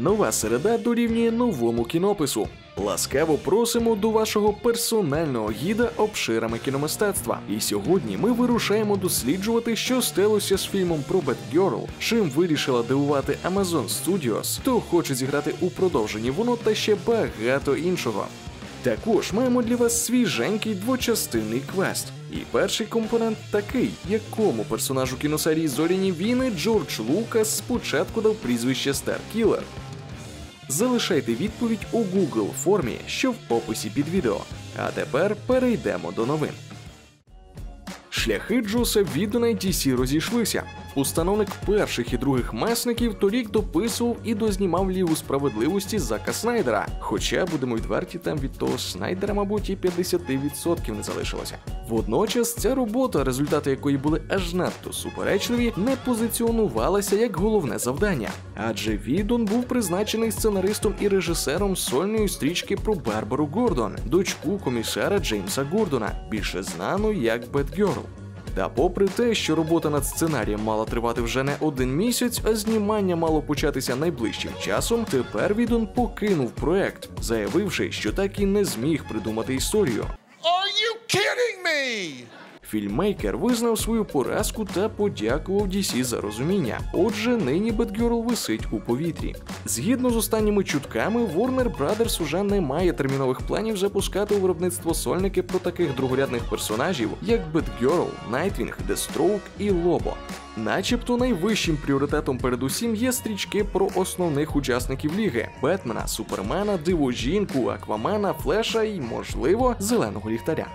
Нова середа дорівнює новому кінопису. Ласкаво просимо до вашого персонального гіда обширами кіномистецтва. І сьогодні ми вирушаємо досліджувати, що сталося з фільмом про Batgirl, чим вирішила дивувати Amazon Studios, хто хоче зіграти у продовженні воно та ще багато іншого. Також маємо для вас свіженький двочастинний квест. І перший компонент такий, якому персонажу кіносерії Зоряні війни Джордж Лукас спочатку дав прізвище Старкілер. Залишайте відповідь у Google формі, що в описі під відео. А тепер перейдемо до новин. Шляхи Джоса від і розійшлися. Установник перших і других месників торік дописував і дознімав Лігу справедливості Зака Снайдера. Хоча, будемо відверті, там від того Снайдера, мабуть, і 50% не залишилося. Водночас ця робота, результати якої були аж надто суперечливі, не позиціонувалася як головне завдання. Адже Відон був призначений сценаристом і режисером сольної стрічки про Барбару Гордон, дочку комісара Джеймса Гордона, більше знану як Бетгерл. Та попри те, що робота над сценарієм мала тривати вже не один місяць, а знімання мало початися найближчим часом, тепер Відон покинув проект, заявивши, що так і не зміг придумати історію. Are you kidding me? Фільмейкер визнав свою поразку та подякував DC за розуміння. Отже, нині Бетгерл висить у повітрі. Згідно з останніми чутками, Warner Brothers уже не має термінових планів запускати у виробництво сольники про таких другорядних персонажів, як Бетгерл, Найтвінг, Дестроук і Лобо. Начебто найвищим пріоритетом передусім є стрічки про основних учасників ліги: Бетмена, Супермена, Дивожінку, Аквамена, Флеша і, можливо, зеленого ліхтаря.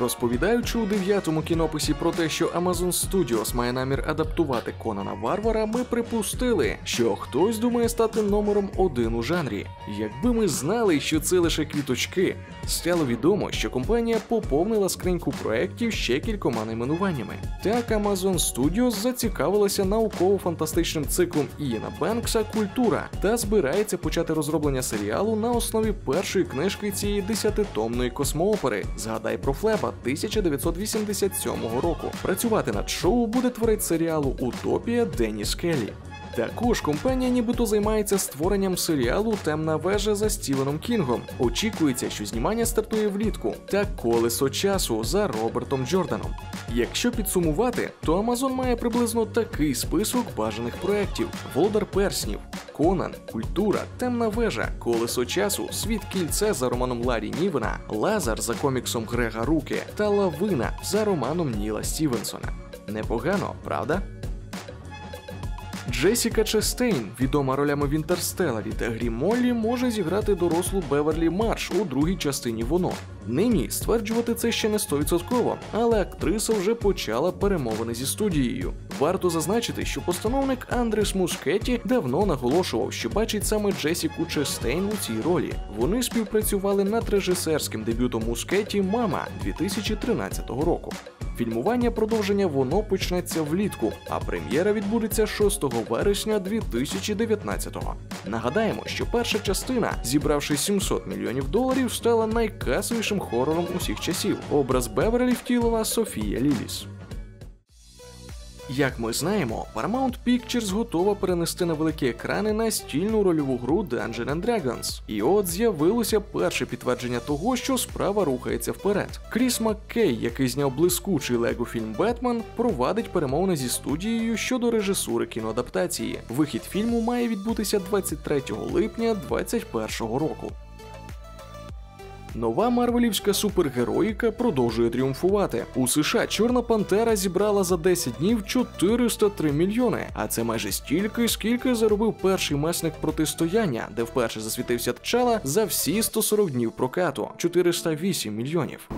Розповідаючи у дев'ятому кінописі про те, що Amazon Studios має намір адаптувати Конана Варвара, ми припустили, що хтось думає стати номером один у жанрі. Якби ми знали, що це лише квіточки, стало відомо, що компанія поповнила скриньку проєктів ще кількома найменуваннями. Так Amazon Studios зацікавилася науково-фантастичним циклом Ієна Бенкса Культура та збирається почати розроблення серіалу на основі першої книжки цієї десятитомної космоопери Згадай про Флеба 1987 року. Працювати над шоу буде творець серіалу Утопія Деніс Келлі. Також компанія нібито займається створенням серіалу Темна вежа за Стівеном Кінгом. Очікується, що знімання стартує влітку та колесо часу за Робертом Джорданом. Якщо підсумувати, то Amazon має приблизно такий список бажаних проєктів: Володар Перснів, Конан, Культура, Темна вежа, Колесо часу, Світ кільце за романом Ларі Нівена, Лазар за коміксом Грега Руки та Лавина за романом Ніла Стівенсона. Непогано, правда? Джесіка Честейн, відома ролями в Інтерстеларі та Грі Моллі, може зіграти дорослу Беверлі Марш у другій частині воно. Нині стверджувати це ще не 100%, але актриса вже почала перемовини зі студією. Варто зазначити, що постановник Андрес Мускетті давно наголошував, що бачить саме Джесіку Честейн у цій ролі. Вони співпрацювали над режисерським дебютом Мускетті Мама 2013 року. Фільмування продовження воно почнеться влітку, а прем'єра відбудеться 6 вересня 2019-го. Нагадаємо, що перша частина, зібравши 700 мільйонів доларів, стала найкасовішим хорором усіх часів. Образ Беверлі втілила Софія Ліліс. Як ми знаємо, Paramount Pictures готова перенести на великі екрани настільну рольову гру Dungeons and Dragons. І от з'явилося перше підтвердження того, що справа рухається вперед. Кріс Маккей, який зняв блискучий лего фільм Бетмен, провадить перемовини зі студією щодо режисури кіноадаптації. Вихід фільму має відбутися 23 липня 2021 року. Нова марвелівська супергероїка продовжує тріумфувати. У США Чорна Пантера зібрала за 10 днів 403 мільйони, а це майже стільки, скільки заробив перший месник протистояння, де вперше засвітився Тчала за всі 140 днів прокату 408 мільйонів.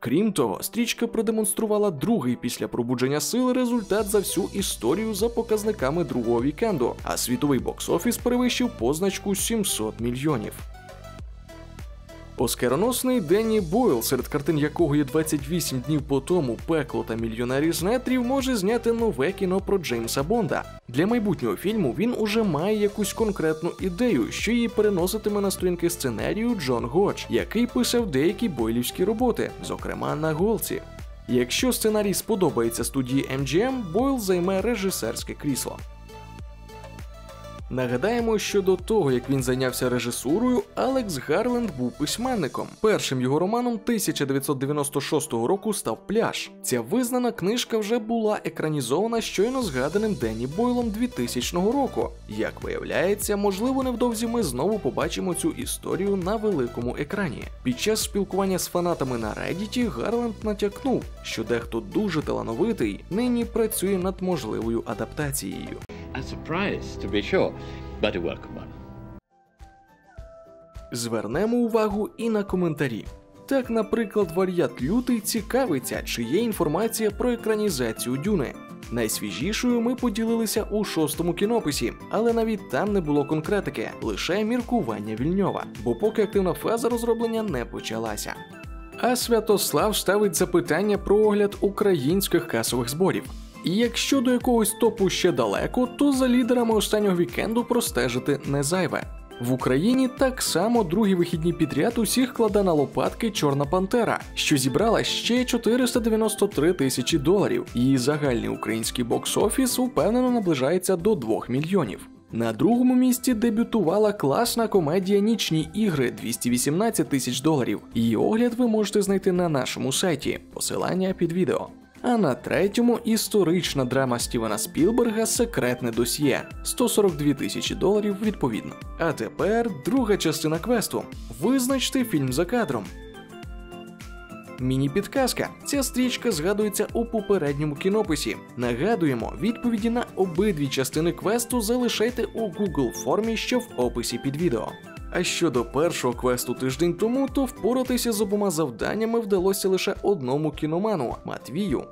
Крім того, стрічка продемонструвала другий після пробудження сил результат за всю історію за показниками другого вікенду, а світовий бокс-офіс перевищив позначку 700 мільйонів. Оскароносний Денні Бойл, серед картин якого є 28 днів по тому пекло та мільйонері з нетрів, може зняти нове кіно про Джеймса Бонда. Для майбутнього фільму він уже має якусь конкретну ідею, що її переноситиме на сторінки сценарію Джон Годж, який писав деякі бойлівські роботи, зокрема на голці. Якщо сценарій сподобається студії MGM, Бойл займе режисерське крісло. Нагадаємо, що до того, як він зайнявся режисурою, Алекс Гарленд був письменником. Першим його романом 1996 року став пляж. Ця визнана книжка вже була екранізована щойно згаданим Денні Бойлом 2000 року. Як виявляється, можливо, невдовзі ми знову побачимо цю історію на великому екрані. Під час спілкування з фанатами на Reddit Гарленд натякнув, що дехто дуже талановитий нині працює над можливою адаптацією. A surprise, to be sure, but a welcome one. Звернемо увагу і на коментарі. Так, наприклад, варіат лютий цікавиться, чи є інформація про екранізацію Дюни. Найсвіжішою ми поділилися у шостому кінописі, але навіть там не було конкретики, лише міркування вільньова, бо поки активна фаза розроблення не почалася. А Святослав ставить запитання про огляд українських касових зборів. І якщо до якогось топу ще далеко, то за лідерами останнього вікенду простежити не зайве. В Україні так само другі вихідні підряд усіх кладе на лопатки Чорна Пантера, що зібрала ще 493 тисячі доларів. Її загальний український бокс-офіс упевнено наближається до 2 мільйонів. На другому місці дебютувала класна комедія Нічні ігри 218 тисяч доларів. Її огляд ви можете знайти на нашому сайті. Посилання під відео. А на третьому історична драма Стівена Спілберга Секретне досьє 142 тисячі доларів відповідно. А тепер друга частина квесту. Визначте фільм за кадром. Міні-підказка. Ця стрічка згадується у попередньому кінописі. Нагадуємо, відповіді на обидві частини квесту залишайте у Google формі, що в описі під відео. А щодо першого квесту тиждень тому, то впоратися з обома завданнями вдалося лише одному кіноману Матвію.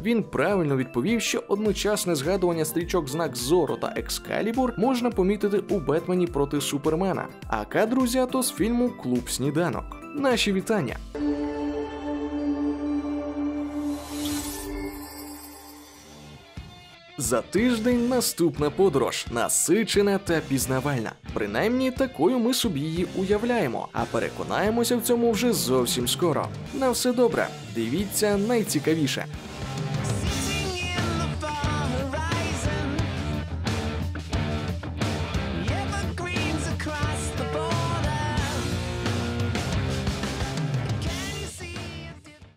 Він правильно відповів, що одночасне згадування стрічок знак Зоро та Екскалібур можна помітити у Бетмені проти Супермена, а кадр то з фільму Клуб Сніданок. Наші вітання! За тиждень наступна подорож насичена та пізнавальна. Принаймні такою ми собі її уявляємо, а переконаємося в цьому вже зовсім скоро. На все добре, дивіться найцікавіше.